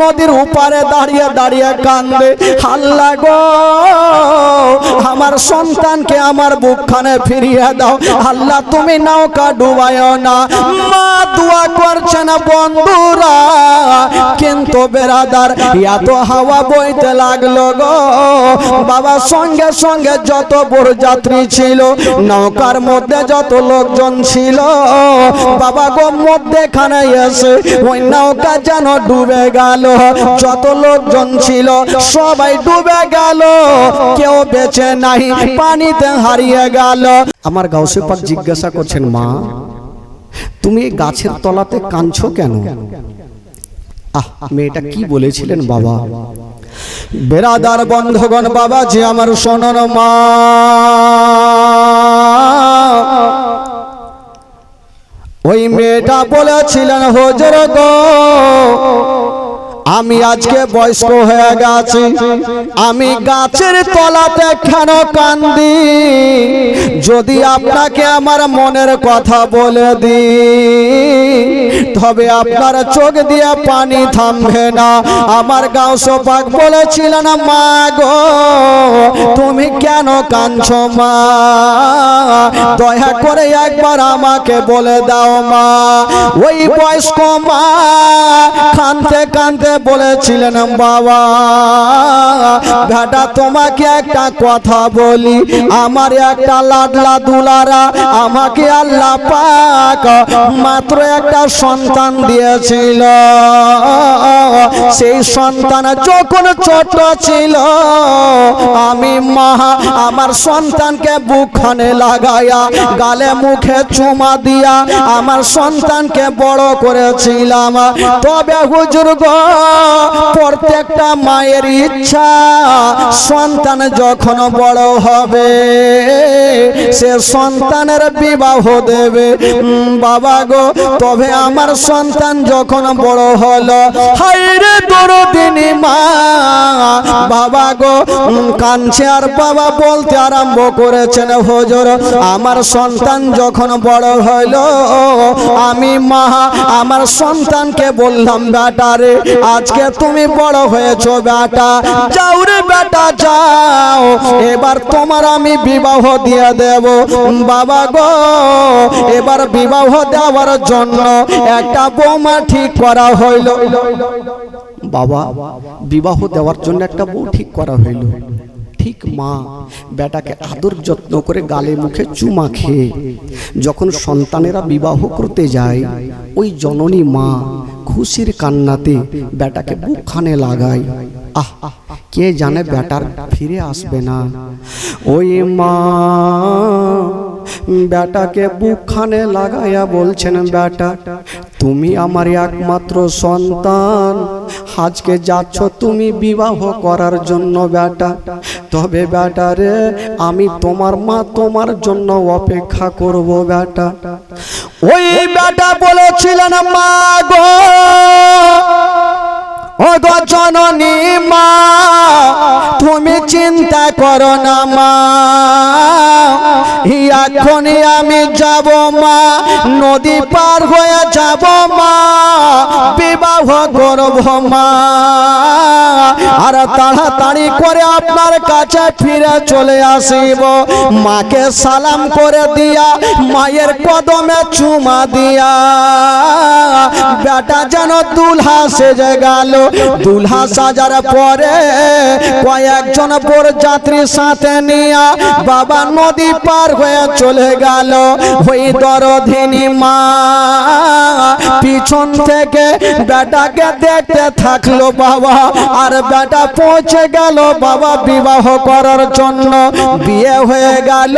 নদীর উপারে দাঁড়িয়ে দাঁড়িয়ে কান্দে। হাল্লা গো, আমার সন্তানকে আমার বুকখানে ফিরিয়ে দাও। আল্লাহ তুমি নৌকা ডুবায় না। মা দোয়া করছে না বন্ধুরা, কিন্তু বেরাদার, এত হাওয়া বইতে লাগল গো। বাবা, সঙ্গে সঙ্গে যত বড় যাত্রী ছিল, নৌকার মধ্যে যত লোকজন ছিল, বাবা গো মধ্যে মধ্যেখানে এসে ওই নৌকা যেন ডুবে গেল। যত লোকজন ছিল, সবাই ডুবে গেল। কেউ বেঁচে নাই, পানিতে হারিয়ে গেল। আমার গাউসে পাক জিজ্ঞাসা করছেন, মা, তুমি গাছের তলাতে কাঁদছো কেন? আহ, মেয়েটা কি বলেছিলেন, বাবা? বেরাদার বন্ধগণ বাবা যে আমার শোনন, মা। ওই মেয়েটা বলেছিলেন, হজর গো আমি আজকে বয়স্ক হয়ে গেছি। আমি গাছের তলাতে কেন কান্দি? যদি আপনাকে আমার মনের কথা বলে দি, তবে আপনার চোখ দিয়ে পানি থামবে না। আমার গাঁও সোপাক বলেছিলেন মা গো, তুমি কেন কাঁদছো, মা? দয়া করে একবার আমাকে বলে দাও, মা। ওই বয়স্ক মা কানতে কানতে বলেছিলেন, বাবা, বেটা, তোমাকে একটা কথা বলি। আমার একটা লাডলা দুলারা আমাকে আল্লাহ পাক মাত্র একটা সন্তান দিয়েছিল। সেই সন্তান যখন ছোট ছিল, আমি মা আমার সন্তানকে বুকখানে লাগাইয়া, গালে মুখে চুমা দিয়া আমার সন্তানকে বড় করেছিলাম। তবে হুজুর গো প্রত্যেকটা মায়ের ইচ্ছা সন্তান যখন বড় হবে, সে সন্তানের বিবাহ দেবে। বাবা গো, তবে আমার সন্তান যখন বড় হলো হাইরে দরদিনী মা। বাবা গো কাঁদছে আর বাবা বলতে আরম্ভ করেছেন, হজর, আমার সন্তান যখন বড় হইল আমি মা, আমার সন্তানকে বললাম বেটারে আজকে তুমি বড় হয়েছো বেটা। যাও রে বেটা, যাও। এবার তোমার আমি বিবাহ দিয়ে দেব। বাবা গো, এবার বিবাহ দেওয়ার জন্য একটা বৌমা ঠিক করা হইল। বাবা, বিবাহ দেওয়ার জন্য একটা বউ ঠিক করা হইল। ঠিক মা। বেটাকে আদর যত্ন করে গালে মুখে চুমা খেয়ে, যখন সন্তানেরা বিবাহ করতে যায়, ওই জননী মা খুশির কান্নাতে বেটাকে বুকখানে লাগায়। আহ, কে জানে বেটার ফিরে আসবে না। ওই মা বেটাকে বুকখানে লাগাইয়া বলছেন বেটা তুমি আমার একমাত্র সন্তান। আজকে যাচ্ছ তুমি বিবাহ করার জন্য বেটা তবে বেটা রে, আমি তোমার মা তোমার জন্য অপেক্ষা করব বেটা ওই বেটা বলেছিলেন, মা গো জননী মা, তুমি চিন্তা করো না মা। এখনই আমি যাব মা, নদী পার হয়ে যাব মা, বিবাহ করব মা। আর তাড়াতাড়ি করে আপনার কাছে ফিরে চলে আসিব। মাকে সালাম করে দিয়া, মায়ের কদমে চুমা দিয়া। বেটা যেন দুলহা সেজে গেল দুলহা সাজার পরে কয়েকজন বর যাত্রী সাথে নিয়া বাবা নদী পার হয়ে চলে গেল। ওই দরধিনী মা পিছন থেকে বেটাকে দেখতে থাকল বাবা। আর বেটা পৌঁছে গেল বাবা বিবাহ করার জন্য। বিয়ে হয়ে গেল,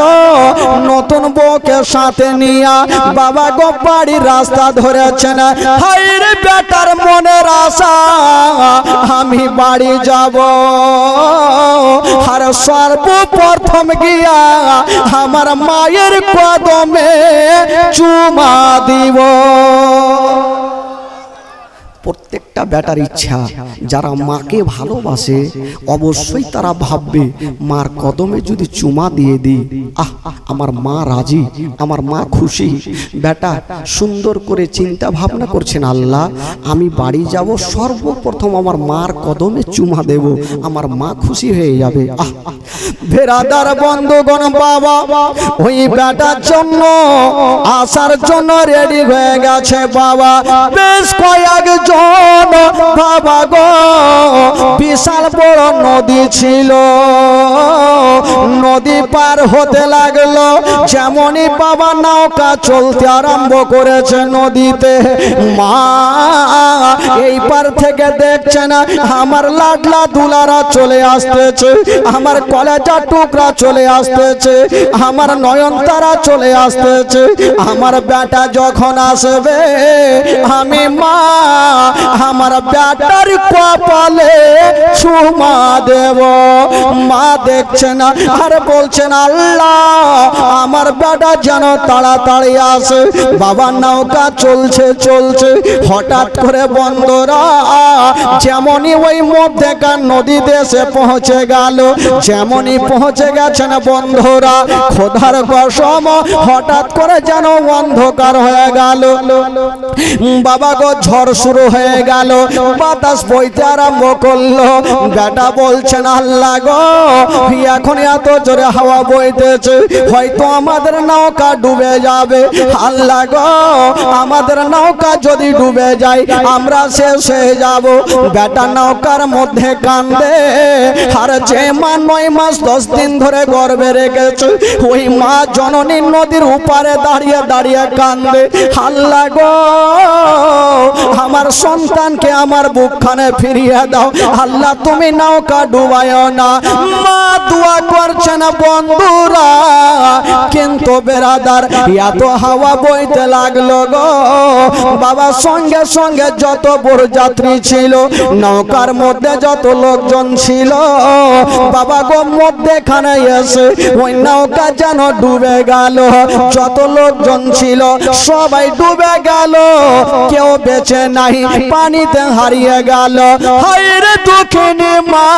নতুন বউকে সাথে নিয়া বাবা গো বাড়ির রাস্তা ধরেছেন। হাইরে বেটার মনের আশা। আমি বাড়ি যাব। আর সর্বপ্রথম গিয়া আমার মায়ের কদমে চুমা দিব। প্রত্যেক একটা ব্যাটার ইচ্ছা। যারা মাকে ভালোবাসে, অবশ্যই তারা ভাববে, মার কদমে যদি চুমা দিয়ে দিই, আহ, আমার মা রাজি, আমার মা খুশি। বেটা সুন্দর করে চিন্তা ভাবনা করছেন আল্লাহ, আমি বাড়ি যাব, সর্বপ্রথম আমার মার কদমে চুমা দেব, আমার মা খুশি হয়ে যাবে। আহ ভেরাদার বন্ধুগণ, বাবা, ওই বেটার জন্য আসার জন্য রেডি হয়ে গেছে, বাবা। বেশ কয়েকজন বাবা গো, বিশাল বড় নদী ছিল। নদী পার হতে লাগল, যেমনই বাবা নৌকা চলতে আরম্ভ করেছে নদীতে। মা এই পার থেকে দেখছে না, আমার লাডলা দুলারা চলে আসতেছে, আমার কলেজা টুকরা চলে আসতেছে, আমার নয়নতারা চলে আসতেছে, আমার বেটা যখন আসবে, আমি মা আমার বেটার কপালে চুমা দেব। মা দেখছে না আর বলছেন আল্লাহ, আমার বেটা যেন তাড়াতাড়ি আসে। বাবা, নৌকা চলছে চলছে। হঠাৎ করে বন্ধরা, যেমনই ওই মধ্যেকার নদী দেশে পৌঁছে গেল, যেমনই পৌঁছে গেছেন বন্ধুরা, খোদার কসম, হঠাৎ করে যেন অন্ধকার হয়ে গেল। বাবা গো, ঝড় শুরু হয়ে গেল। বাতাস বইতে আরম্ভ করল। বেটা বলছেন আল্লাহ গো, এখন এত জোরে হাওয়া বইতেছে, হয়তো আমাদের নৌকা ডুবে যাবে। আল্লাহ গো, আমাদের নৌকা যদি ডুবে যায়, আমরা শেষ হয়ে যাব। বেটা নৌকার মধ্যে কান্দে, আর যে মা নয় মাস দশ দিন ধরে গর্বে রেখেছে, ওই মা জননী নদীর উপারে দাঁড়িয়ে দাঁড়িয়ে কান্দে। আল্লাহ গো, আমার সন্তানকে আমার বুকখানে ফিরিয়ে দাও। আল্লাহ, তুমি নৌকা ডুবায় না। মা, দোয়া করছে না বন্ধুরা। কিন্তু বেরাদার, এত হাওয়া বইতে লাগল গো। বাবা, সঙ্গে সঙ্গে যত বড় যাত্রী ছিল, নৌকার মধ্যে যত লোকজন ছিল, বাবা গো, মধ্যেখানে এসে ওই নৌকা যেন ডুবে গেল। যত লোকজন ছিল, সবাই ডুবে গেল। কেউ বেঁচে নাই পানিতে হারিয়ে গেল। হাইরে দুঃখিনী মা।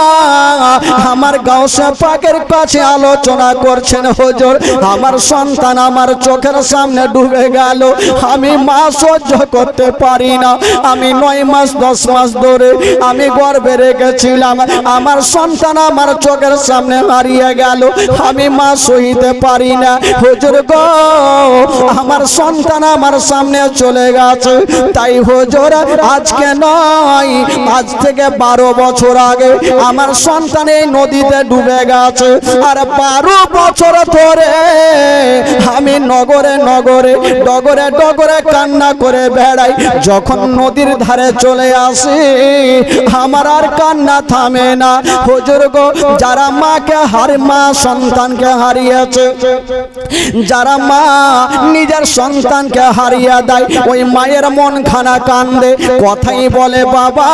আমার গাঁসে পাকের কাছে আলোচনা করছেন হুজুর। আমার সন্তান আমার চোখের সামনে ডুবে গেল। আমি মা সহ্য করতে পারি না। আমি নয় মাস, দশ মাস ধরে আমি গর্বে রেখেছিলাম। আমার সন্তান আমার চোখের সামনে হারিয়ে গেল। আমি মা সহিতে পারি না। হুজুর গো, আমার সন্তান আমার সামনে চলে গেছে। তাই হুজুর, আজকে নয়। আজ থেকে বারো বছর আগে আমার সন্তান এই নদীতে ডুবে গেছে। আর বারো বছর ধরে আমি নগরে নগরে, ডগরে ডগরে কান্না করে বেড়াই। যখন নদীর ধারে চলে আসি, আমার আর কান্না থামে না। হুজুর গো, যারা মাকে হার মা সন্তানকে হারিয়েছে, যারা মা নিজের সন্তানকে হারিয়ে দেয়, ওই মায়ের মন খানা কান্দে। কথাই বলে, বাবা,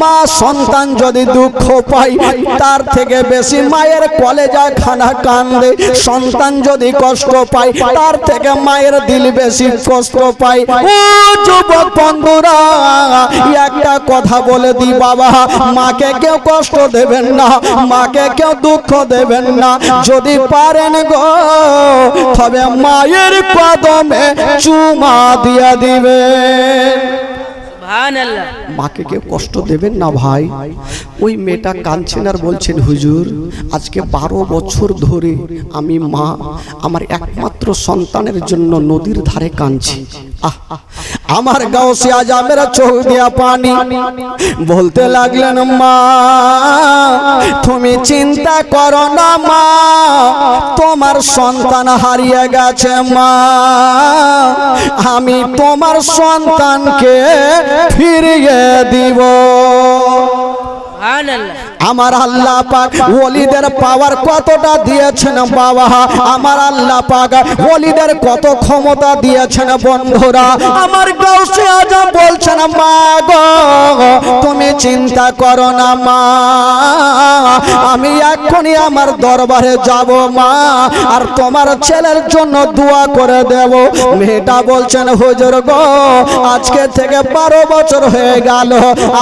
মা সন্তান যদি দুঃখ পায়, তার থেকে বেশি মায়ের কলেজা খানা কান্দে। সন্তান যদি কষ্ট পায়, তার থেকে মায়ের দিল বেশি কষ্ট পায়। ও যুবক বন্ধুরা, একটা কথা বলে দি, বাবা, মাকে কেউ কষ্ট দেবেন না, মাকে কেউ দুঃখ দেবেন না। যদি পারেন গো, তবে মায়ের কদমে চুমা দিয়া দিবেন মাকে কেউ কষ্ট দেবেন না ভাই। ওই মেয়েটা কাঁদছেন আর বলছেন, হুজুর, আজকে বারো বছর ধরে আমি মা, আমার একমাত্র সন্তানের জন্য নদীর ধারে কাঁদছি। আমার গাওসি আজ আমের চোখ দিয়া পানি বলতে লাগলেন, মা, তুমি চিন্তা করো না, মা, তোমার সন্তান হারিয়ে গেছে, মা। আমি তোমার সন্তানকে ফিরিয়ে দিব। আল্লাহ আমার আল্লাহ পাক ওলিদের পাওয়ার কতটা দিয়েছেন বাবা? আমার আল্লাহ পাক ওলিদের কত ক্ষমতা দিয়েছেন বন্ধুরা? আমার গাউসে আজম বলছেন, মা গো, তুমি চিন্তা করো না, মা। আমি এখনই আমার দরবারে যাব, মা। আর তোমার ছেলের জন্য দোয়া করে দেব। মেয়েটা বলছেন, হুজুর গো, আজকে থেকে বারো বছর হয়ে গেল।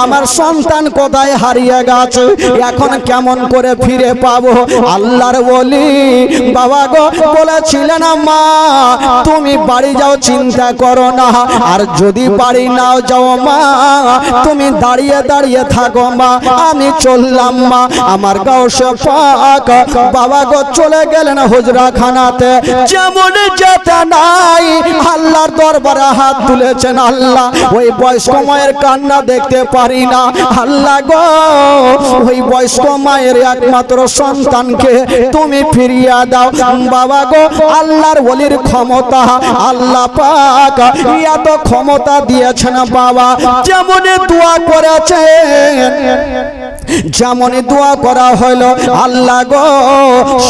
আমার সন্তান কোথায় হারিয়ে গেছে? এখন কেমন করে ফিরে পাবো? আল্লাহর বলি বাবা গো বলেছিলেন মা তুমি বাড়ি যাও, চিন্তা করো না। আর যদি বাড়ি নাও যাও, মা, তুমি দাঁড়িয়ে দাঁড়িয়ে থাকো, মা, আমি চললাম, মা। আমার গাউসে পাক বাবা গো চলে গেলেন হুজরা খানাতে যেমন যেতে নাই, আল্লাহর দরবারে হাত তুলেছেন আল্লাহ। ওই বয়স্ক মায়ের কান্না দেখতে পারি না। আল্লাহ গো, ওই বয়স্ক মায়ের একমাত্র সন্তানকে তুমি ফিরিয়া দাও। বাবা গো, আল্লাহর ওলির ক্ষমতা, আল্লাহ পাক এত ক্ষমতা দিয়েছেন বাবা। যেমন দোয়া করেছেন। যেমন দোয়া করা হলো আল্লাহ গো,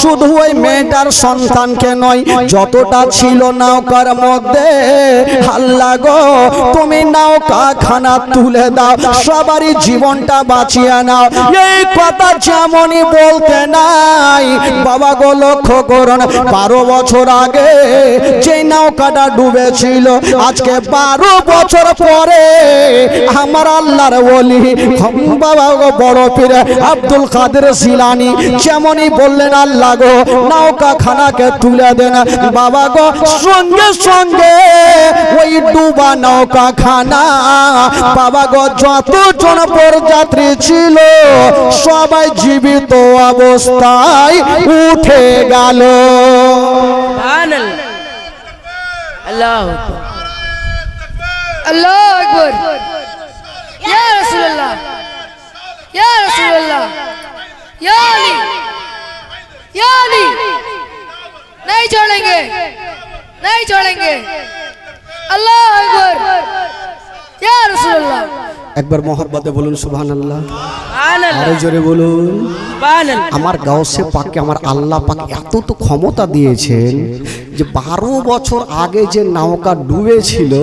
শুধু ওই মেয়েটার সন্তানকে নয়, যতটা ছিল নৌকার মধ্যে, আল্লাহ গো, তুমি নৌকা খানা তুলে দাও, সবারই জীবনটা বাঁচিয়ে নাও। এই কথা যেমনই বলতে নাই বাবা গো লক্ষ্য করুন, বারো বছর আগে যে নৌকাটা ডুবেছিল, আজকে বারো বছর পরে আমার আল্লাহর বলি বাবা গো বড় পীর আব্দুল কাদের জিলানি যেমনই বললেন, আল্লাহ গো নৌকা খানাকে তুলে দেন। বাবা গো, সঙ্গে সঙ্গে ওই ডুবা নৌকা খানা বাবা গো যতজন যাত্রী ছিল, সবাই জীবিত অবস্থায় উঠে গেল সুবহান আল্লাহ আল্লাহু আকবার अल्लाह अकबर या रसूल अल्लाह या रसूल अल्लाह या अली या अली नहीं छोड़ेंगे नहीं छोड़ेंगे अल्लाह अकबर या रसूल अल्लाह একবার মহব্বতে বলুন সুবহান আল্লাহ সুবহান আরও জোরে বলুন। আমার গাউসে পাকে আমার আল্লাহ পাকে এত তো ক্ষমতা দিয়েছেন যে বারো বছর আগে যে নৌকা ডুবেছিল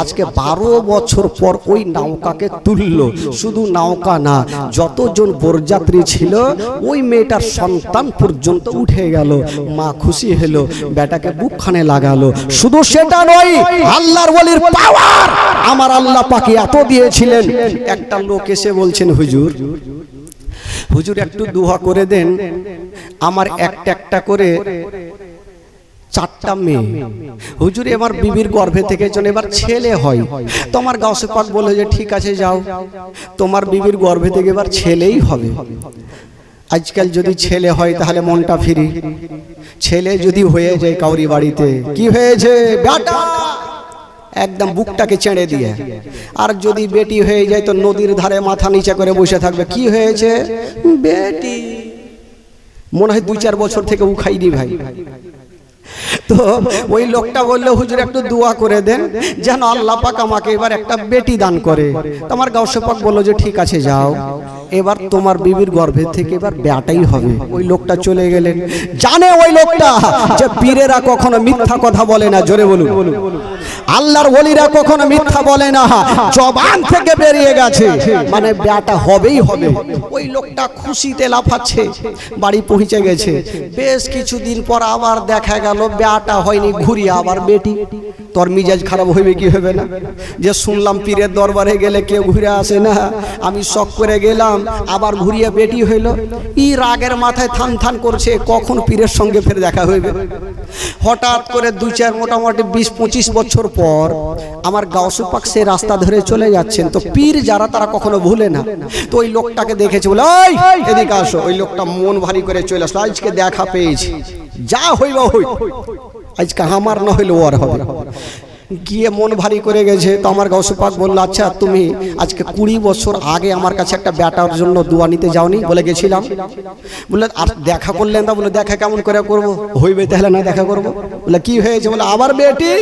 আজকে বারো বছর পর ওই নৌকাকে তুলল। শুধু নৌকা না যতজন বরযাত্রী ছিল ওই মেয়েটার সন্তান পর্যন্ত উঠে গেল। মা খুশি হলো বেটাকে বুকখানে লাগালো। শুধু সেটা নয় আল্লাহর ওলির পাওয়ার আমার আল্লাহ পাকে এত দিয়েছিলেন। একটা লোক এসে বলছেন হুজুর হুজুর একটু দুহা করে দেন। আমার একটা একটা করে চারটা মেয়ে। হুজুর এবার বিবির গর্ভে থেকে যেন এবার ছেলে হয়। তোমার গাছে পাক বলে যে ঠিক আছে যাও। তোমার বিবির গর্ভে থেকে এবার ছেলেই হবে। আজকাল যদি ছেলে হয় তাহলে মনটা ফিরি। ছেলে যদি হয়ে যায় কাউরি বাড়িতে কি হয়েছে? বেটা! একদম বুকটাকে চেঁড়ে দিয়ে। আর যদি বেটি হয়ে যায় তো নদীর ধারে মাথা নিচে করে বসে থাকবে। কি হয়েছে? বেটি। মনে হয় দুই চার বছর থেকে উখাইনি ভাই। তো ওই লোকটা বলল, হুজুর, একটু দোয়া করে দেন যেন আল্লাহ পাক আমাকে এবার একটা বেটি দান করে। তোমার গাউসে পাক বলল যে, ঠিক আছে, যাও। এবার তোমার বিবির গর্ভে থেকে এবার বেটাই হবে। ওই লোকটা চলে গেলেন। জানে ওই লোকটা যে পীরেরা কখনো মিথ্যা কথা বলে না, জোরে বলুন। আল্লাহর ওলিরা কখনো মিথ্যা বলে না, জবান থেকে বেরিয়ে গেছে। মানে বেটা হবেই হবে। ওই লোকটা খুশিতে লাফাচ্ছে, বাড়ি পৌঁছে গেছে। বেশ কিছুদিন পর আবার দেখা গেল, বেটা হয়নি, ঘুরিয়ে আবার বেটি। তোর মিজাজ খারাপ হইবে কি হবে না? যে শুনলাম পীরের দরবারে গেলে কেউ ঘুরে আসে না। আমি শখ করে গেলাম, আবার ঘুরিয়ে বেটি হইল। ই রাগের মাথায় থান থান করছে, কখন পীরের সঙ্গে ফের দেখা হইবে? হঠাৎ করে দুই চার মোটামুটি বিশ পঁচিশ বছর পর আমার গাউসুপাক সে রাস্তা ধরে চলে যাচ্ছেন। তো পীর যারা, তারা কখনো ভুলে না। তো ওই লোকটাকে দেখেছে বলে ওই এদিকে আসো। ওই লোকটা মন ভারী করে চলে আসলো, আজকে দেখা পেয়েছি। যা হইবা হই আজকে আমার না হইলে ওর হবে গিয়ে মন ভারী করে গেছে। তো আমার গৌসপাক বলল আচ্ছা তুমি আজকে কুড়ি বছর আগে আমার কাছে একটা ব্যাটার জন্য দোয়া নিতে যাওনি? বলে গেছিলাম। বললে, আর দেখা করলেন না? বলে দেখা কেমন করে করব? হইবে তাহলে না দেখা করব? বলে কি হয়েছে? বলে আবার বেটি।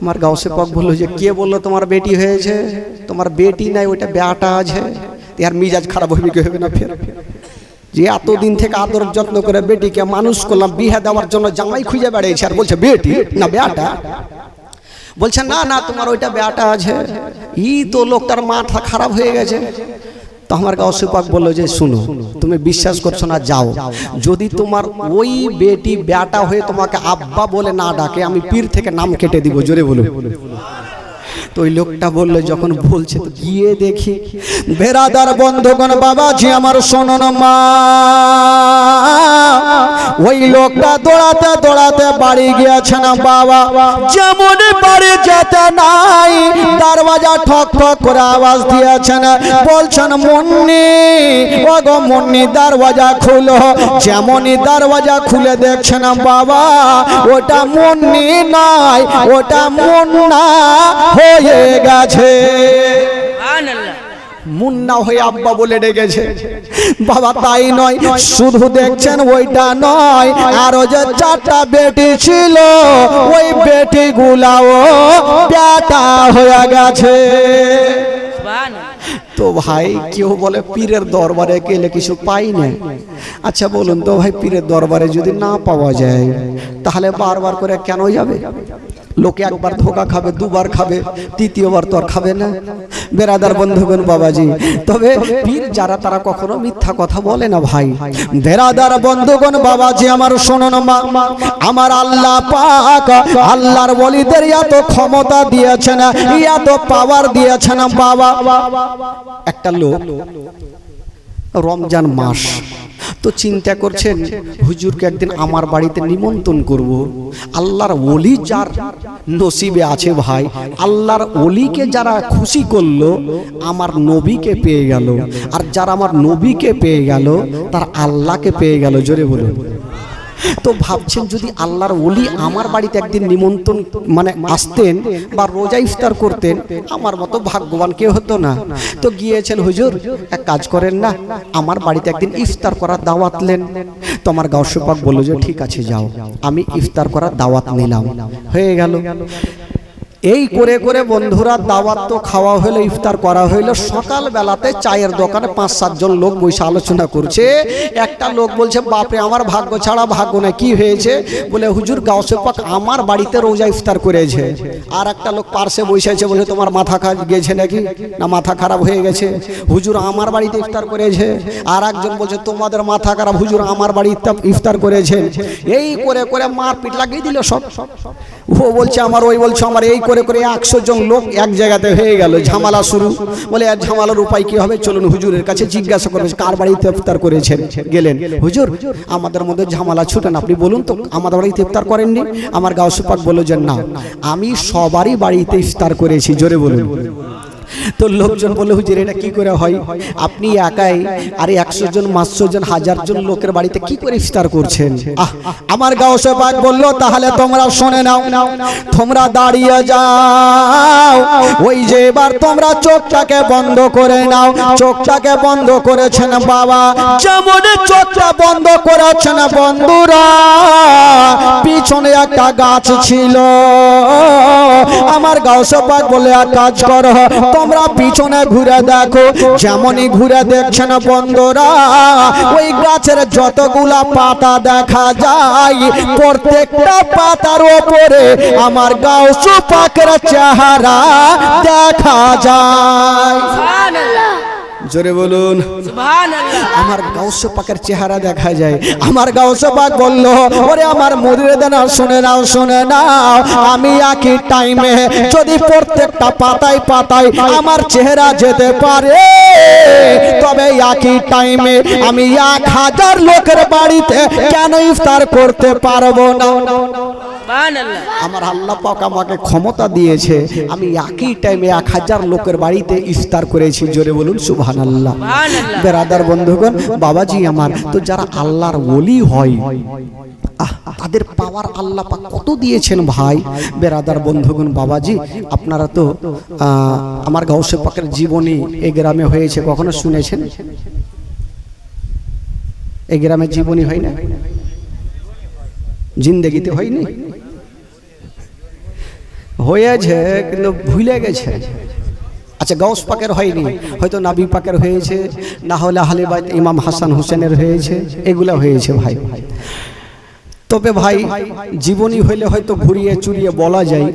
আমার গাউসে পাক বলল, যে কে বলল তোমার বেটি হয়েছে? তোমার বেটি নাই, ওইটা বেটা আছে। আর মিজাজ খারাপ হইবে কি হবে না ফের? যে এতদিন থেকে আদর যত্ন করে বেটিকে মানুষ করলাম, বিয়ে দেওয়ার জন্য জামাই খুঁজে বেড়াইছে। আর বলছে, বেটি, না বেটা বলছে, না না, তোমার ওইটা বেটা আছে। ই তো লোকটার মাথা খারাপ হয়ে গেছে। তো আমার গাও পাক বলল যে, শুনো, তুমি বিশ্বাস করছ না, যাও। যদি তোমার ওই বেটি বেটা হয়ে তোমাকে আব্বা বলে না ডাকে, আমি পীর থেকে নাম কেটে দিব, জোরে বলো। তো ওই লোকটা বলল, যখন বলছে তো গিয়ে দেখি। বেরাদার বন্ধুগণ, বাবাজি, আমার শোনন মা। ওই লোকটা দৌড়াতে দৌড়াতে বাড়ি গিয়েছে না বাবা। যেমন বাড়ি যেতে নাই, দরওয়াজা ঠক ঠক করে আওয়াজ দিয়েছেন বলছেন, মুন্নি ও গো মুন্নি, দরওয়াজা খুলো। যেমনই দরওয়াজা খুলে দেখছে না বাবা, ওটা মুন্নি নাই ওটা মুন্না। হয়ে গেছে। মুন্না হয়ে আব্বা বলে ডেকেছে। বাবা তাই নয় শুধু দেখছেন ওইটা নয়। আরও যে চারটা বেটি ছিল ওই বেটি গুলাও বেটা হয়ে গেছে। তো ভাই কেউ বলে পীরের দরবারে গেলে কিছু পাই না। আচ্ছা বলুন তো ভাই পীরের দরবারে যদি না পাওয়া যায় তাহলে বারবার করে কেন যাবে? লোকে একবার ধোকা খাবে, দুবার খাবে, তৃতীয়বার তো আর খাবে না। বেরাদার বন্ধুগণ, বাবাজি, তবে পীর যারা তারা কখনো মিথ্যা কথা বলে না ভাই। বেরাদার বন্ধুগণ, বাবাজি, আমার শোনো মা। আমার আল্লাহ পাক আল্লাহর বলিদের এত ক্ষমতা দিয়েছেন এত পাওয়ার দিয়েছেন বাবা। একটা লোক রমজান মাস তো চিন্তা করছেন, হুজুরকে একদিন আমার বাড়িতে নিমন্ত্রণ করব। আল্লাহর ওলি যার নসিবে আছে ভাই, আল্লাহর ওলিকে যারা খুশি করল, আমার নবীকে পেয়ে গেল। আর যারা আমার নবীকে পেয়ে গেল, তার আল্লাহকে পেয়ে গেল, জোরে বলুন। তো ভাবছেন যদি আল্লাহর ওলি আমার বাড়িতে একদিন নিমন্ত্রণ মানে আসতেন বা রোজা ইফতার করতেন, আমার মতো ভাগ্যবান কেউ হতো না। তো গিয়েছেন, হুজুর, এক কাজ করেন না, আমার বাড়িতে একদিন ইফতার করার দাওয়াত লেন তো আমার গাউসপাক বলল, যে ঠিক আছে, যাও। আমি ইফতার করার দাওয়াত নিলাম। হয়ে গেল। এই করে করে বন্ধুরা দাওয়াত তো খাওয়া হলো ইফতার করা হইল। সকাল বেলাতে চায়ের দোকানে পাঁচ সাতজন লোক বসে আলোচনা করছে। একটা লোক বলছে, বাপরে, আমার ভাগ্য ছাড়া ভাগ্য না কি হয়েছে? বলে, হুজুর গাউসে পাক আমার বাড়িতে রোজা ইফতার করেছে। আর একটা লোক পার্শ্বে বসে আছে বলে, তোমার মাথা খা গেছে নাকি? না, মাথা খারাপ হয়ে গেছে। হুজুর আমার বাড়িতে ইফতার করেছে। আর একজন বলছে, তোমাদের মাথা খারাপ, হুজুর আমার বাড়িতে ইফতার করেছে। এই করে করে মারপিট লাগিয়ে দিল সব। ও বলছে, আমার ওই বলছে, আমার এই করে করে করে একশো জন লোক এক জায়গাতে হয়ে গেল, ঝামেলা শুরু। বলে, আর ঝামালার উপায় কি হবে? চলুন হুজুরের কাছে জিজ্ঞাসা করবে কার বাড়িতে ইফতার করেছেন? গেলেন, হুজুর, আমাদের মধ্যে ঝামেলা ছুটেন আপনি বলুন তো, আমাদের বাড়িতে ইফতার করেননি? আমার গাউসুপাক বলল যে, না, আমি সবারই বাড়িতে ইফতার করেছি, জোরে বলুন। তো লোকজন বলে, হুজুর, এটা কি করে হয়? আপনি একাই, আর একশো জন, পাঁচশো জন, হাজার জন লোকের বাড়িতে কি করে ইফতার করছেন? আমার গাও পাক বলল, তাহলে তোমরা শুনে নাও, তোমরা দাঁড়িয়ে যাও। ওই যে এবার তোমরা চোখটাকে বন্ধ করে নাও। চোখটাকে বন্ধ করেছেন বাবা। যেমন চোখটা বন্ধ করেছেন বন্ধুরা, পিছনে একটা গাছ ছিল। আমার গাউসে পাক বলে এক কাজ করো তোমরা পিছনে ঘুরে দেখো, যেমনই ঘুরে দেখছেন বন্ধুরা, ওই গাছের যতগুলা পাতা দেখা যায়, প্রত্যেকটা পাতার ওপরে আমার গাও সুপাকের চেহারা দেখা যায়। জোরে বলুন। আমার গাউসে পাকের চেহারা দেখা যায়। আমার গাউসে পাক বলল ওরে আমার মুদিরে দেনা শুনে নাও শুনে নাও। আমি একই টাইমে যদি প্রত্যেকটা পাতায় পাতায় আমার চেহারা যেতে পারে তবে একই টাইমে আমি এক হাজার লোকের বাড়িতে কেন ইফতার করতে পারব না? আমার আল্লাহ পাক আমাকে ক্ষমতা দিয়েছে। আমি একই টাইমে এক হাজার লোকের বাড়িতে ইফতার করেছি। জোরে বলুন সুবহান আল্লাহ বেরাদার বন্ধুগণ বাবাজি আমার তো যারা আল্লাহর ওলি হয় তাদের পাওয়ার আল্লাহ পাক কত দিয়েছেন ভাই? বেরাদার বন্ধুগণ বাবাজি আপনারা তো আমার গাউসে পাকের জীবনী এই গ্রামে হয়েছে কখনো শুনেছেন? এই গ্রামে জীবনী হয় না? জিন্দেগিতে হয়নি। হয়েছে কিন্তু ভুলে গেছে। আচ্ছা গৌস পাকের হয়নি। হয়তো নাবি পাকের হয়েছে, না হলে আহলেবাদ ইমাম হাসান হোসেনের হয়েছে, এগুলা হয়েছে ভাই। তবে ভাই, জীবনী হইলে হয়তো ঘুরিয়ে চুরিয়ে বলা যায়।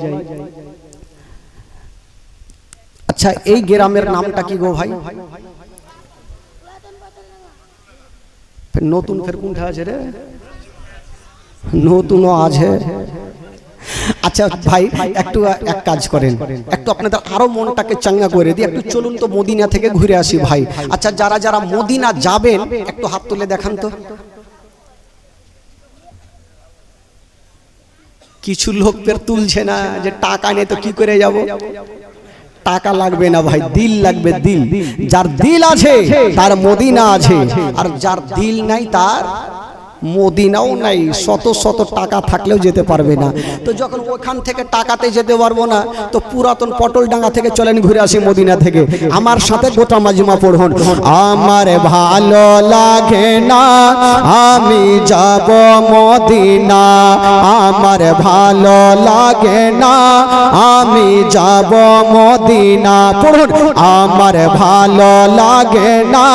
আচ্ছা এই গ্রামের নামটা কি গো ভাই? নতুন ফের কোনটা আছে রে? নতুনও আছে আচ্ছা ভাই, একটু এক কাজ করেন। একটু আপনাদের আরও মনটাকে চাঙ্গা করে দিই। একটু চলুন তো মদিনা থেকে ঘুরে আসি ভাই। আচ্ছা যারা যারা মদিনা যাবেন, একটু হাত তুলে দেখান তো। কিছু লোক ফের তুলছে না যে টাকা নেই তো কি করে যাব? টাকা লাগবে না ভাই, দিল লাগবে দিল। যার দিল আছে, তার মদিনা আছে। আর যার দিল নাই, তার মদিনাও নাই, শত শত টাকা থাকলেও যেতে পারবে না। তো যখন ওখান থেকে টাকাতে যেতে পারব না, তো পুরাতন পটল ডাঙ্গা থেকে চলেন ঘুরে আসি মদিনা থেকে। আমার সাথে গোটা মাজমা পড়ুন। আমার ভালো লাগে না, আমি যাব মদিনা। আমার ভালো লাগে না, আমি যাব মদিনা। পড়ুন, আমার ভালো লাগে না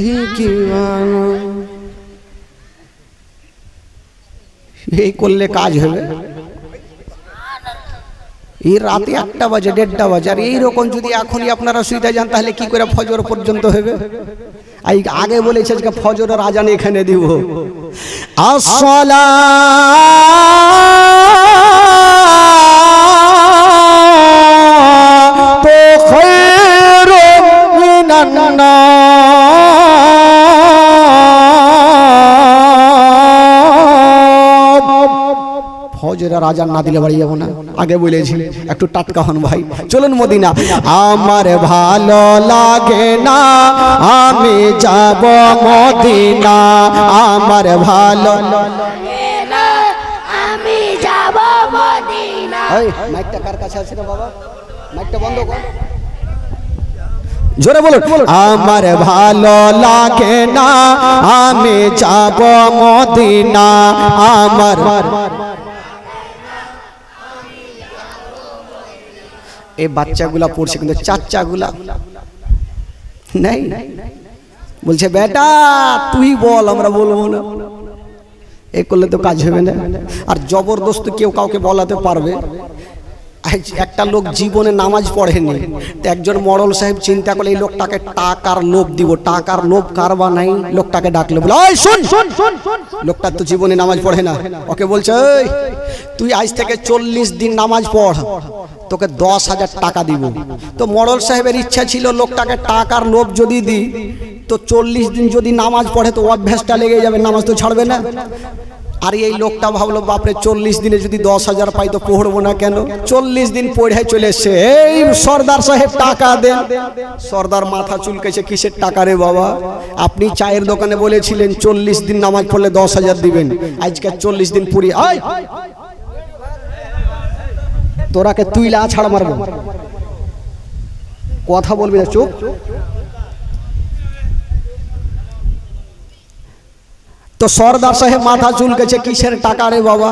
ঢিকি এই করলে কাজ হবে। এই রাতে একটা বাজে, দেড়টা বাজে। আর এইরকম যদি এখনই আপনারা সুবিধা যান, তাহলে কি করে ফজর পর্যন্ত হবে? এই আগে বলেছে আজকে ফজরের আজান এখানে দিব। আসলা তো খৈরু মিনান রাজা না দিলে বাড়ি যাব না। আগে বলেছি একটু টাটকা হন ভাই। চলুন মদিনা আমার ভালো লাগে না আমি যাব মদিনা আমার ভালো আমি যাব মদিনা মাইকটা কার কাছে আছে রে বাবা? মাইকটা বন্ধ কর। জোরে বলুন আমার ভালো লাগে না আমি যাব মদিনা আমার এই বাচ্চাগুলা পড়ছে, কিন্তু চাচ্চাগুলা নেই। বলছে, বেটা, তুই বল, আমরা বলব না। এ করলে তো কাজ হবে না। আর জবরদস্ত কেউ কাউকে বলাতে পারবে। একটা লোক জীবনে নামাজ পড়েনি। তো একজন মরল সাহেব চিন্তা করলে এই লোকটাকে টাকার লোভ দিব। টাকার লোভ কারবা নাই? লোকটাকে ডাকলো বলে ওই শুন শুন শুন! লোকটা তো জীবনে নামাজ পড়ে না। ওকে বলছে "এই, তুই আজ থেকে চল্লিশ দিন নামাজ পড়। তোকে দশ হাজার টাকা দিব। তো মরল সাহেবের ইচ্ছা ছিল লোকটাকে টাকার লোভ যদি দিই তো চল্লিশ দিন যদি নামাজ পড়ে তো অভ্যাসটা লেগে যাবে নামাজ তো ছাড়বে না। আর এই লোকটা ভাবলো, বাপরে, চল্লিশ দিনে যদি দশ হাজার পাই তো পড়ব না কেন? চল্লিশ দিন পড়ে চলে এসছে। এই সর্দার সাহেব, টাকা দেন। সর্দার মাথা চুলকেছে কিসের টাকা রে বাবা? আপনি চায়ের দোকানে বলেছিলেন চল্লিশ দিন নামাজ পড়লে দশ হাজার দিবেন। আজকে চল্লিশ দিন পুরি আয়! তোরাকে তুই লা ছাড় মারবো? কথা বলবি না, চুপ। তো সর্দার সাহেব মাথা চুলকেছে, কিসের টাকা রে বাবা?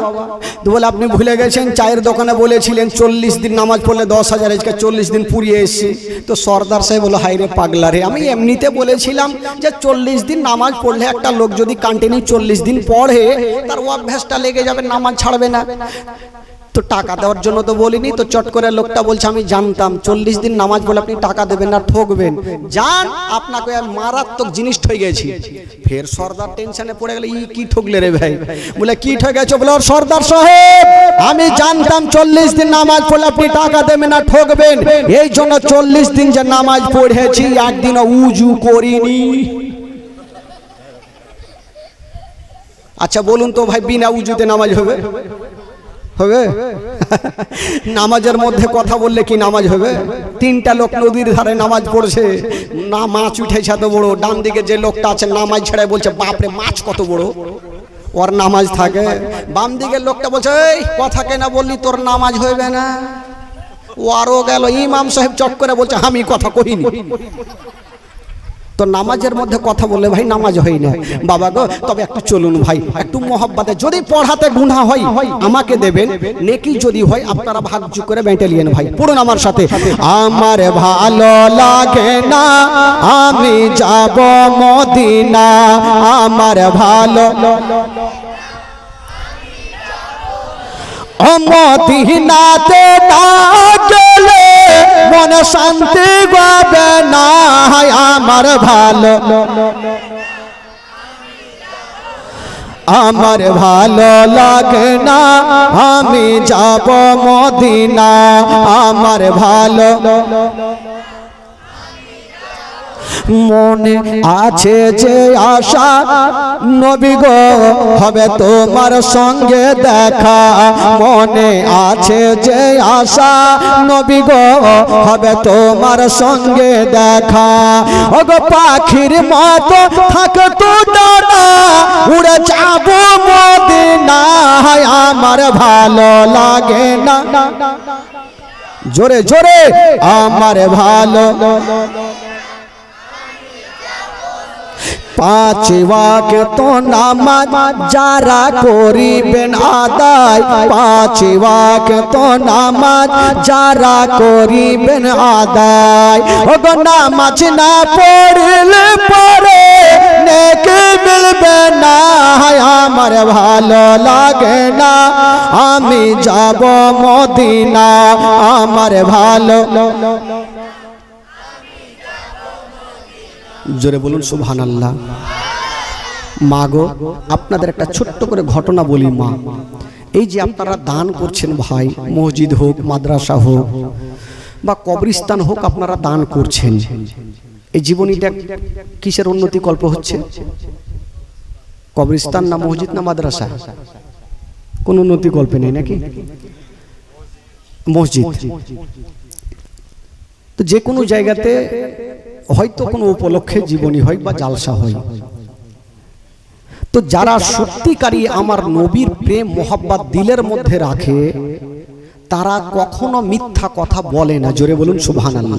তো বলে, আপনি ভুলে গেছেন, চায়ের দোকানে বলেছিলেন, চল্লিশ দিন নামাজ পড়লে দশ হাজার, আজকে চল্লিশ দিন পুড়িয়ে এসছি। তো সর্দার সাহেব বলো হাই রে পাগলা রে, আমি এমনিতে বলেছিলাম যে চল্লিশ দিন নামাজ পড়লে একটা লোক যদি কন্টিনিউ চল্লিশ দিন পড়ে, তার অভ্যাসটা লেগে যাবে, নামাজ ছাড়বে না। তো টাকা দেওয়ার জন্য তো বলিনি, তো চট করে লোকটা বলছে, আমি জানতাম, চল্লিশ দিন নামাজ বলে আপনি টাকা দেবেন না ঠকবেন। জান আপনাকে মারাত্মক জিনিস ঠই গেছি। ফের সর্দার টেনশনে পড়ে গেলে, ই কি ঠকলে রে ভাই? বলে, কি ঠকেছো? বলে, "ওর সর্দার সাহেব, আমি জানতাম চল্লিশ দিন নামাজ পড়লে আপনি টাকা দেবেন না ঠকবেন। এই জন্য চল্লিশ দিন যে নামাজ পড়েছি, একদিনও উজু করিনি। আচ্ছা বলুন তো ভাই, বিনা উজুতে নামাজ হবে? হবে? নামাজের মধ্যে কথা বললে কি নামাজ হবে? তিনটা লোক নদীর ধারে নামাজ পড়ছে। না মাছ উঠেছে এত বড়। ডান দিকে যে লোকটা আছে নামাজ ছেড়ে বলছে বাপরে মাছ কত বড়? ওর নামাজ থাকে। বাম দিকের লোকটা বলছে এই কথা কেনা বললি তোর নামাজ হইবে না। ও আরও গেল। ইমাম সাহেব চট করে বলছে আমি কথা কহিনি। তো নামাজের মধ্যে কথা বললে ভাই নামাজ হয় না। বাবা গো, তবে একটু চলুন ভাই, একটু মহব্বতে যদি পড়াতে গুণা হয়, আমাকে দেবেন, নেকি যদি হয়, আপনারা ভাগ্য করে নিয়েন ভাই, পড়ুন আমার সাথে। আমার ভালো লাগে না, আমি যাব মদিনা, আমার ভালো অমদিনাতে না গেলে মনে শান্তি পাবে না আমার ভালো। আমার ভালো লাগে না, আমি যাব মদিনা, আমার ভালো। মনে আছে যে আশা, নবী গো, হবে তোমার সঙ্গে দেখা। মনে আছে যে আশা, নবী গো, হবে তোমার সঙ্গে দেখা। ওগো পাখির মতো থাকতো ডানা উড়ে যাব মদিনায়, আমার ভালো লাগে না। জোরে জোরে, আমার ভালো পাঁচ ওয়াক্ত নামাজ যারা করিবেন আদায় পাঁচ ওয়াক্ত নামাজ যারা করিবেন আদায় ওগো নামাজ না পড়লে পরে নেকি মিলবে না আমার ভালো লাগে না আমি যাব মদিনা আমার ভালো জোরে বলুন সুবহান আল্লাহ মা গো, আপনাদের একটা ছোট্ট করে ঘটনা বলি মা। এই যে আপনারা দান করছেন ভাই, মসজিদ হোক, মাদ্রাসা হোক, বা কবরিস্তান হোক আপনারা দান করছেন। এই জীবনীটা কিসের উন্নতি কল্প হচ্ছে? কবরিস্তান না মসজিদ না মাদ্রাসা? কোন উন্নতি কল্পে নেই নাকি? মসজিদ। তো যে কোনো জায়গাতে হয়তো কোনো উপলক্ষে জীবনী হয় বা জালসা হয়। তো যারা সত্যিকারী আমার নবীর প্রেম, মোহাব্বত দিলের মধ্যে রাখে, তারা কখনো মিথ্যা কথা বলে না। জোরে বলুন সুবহান আল্লাহ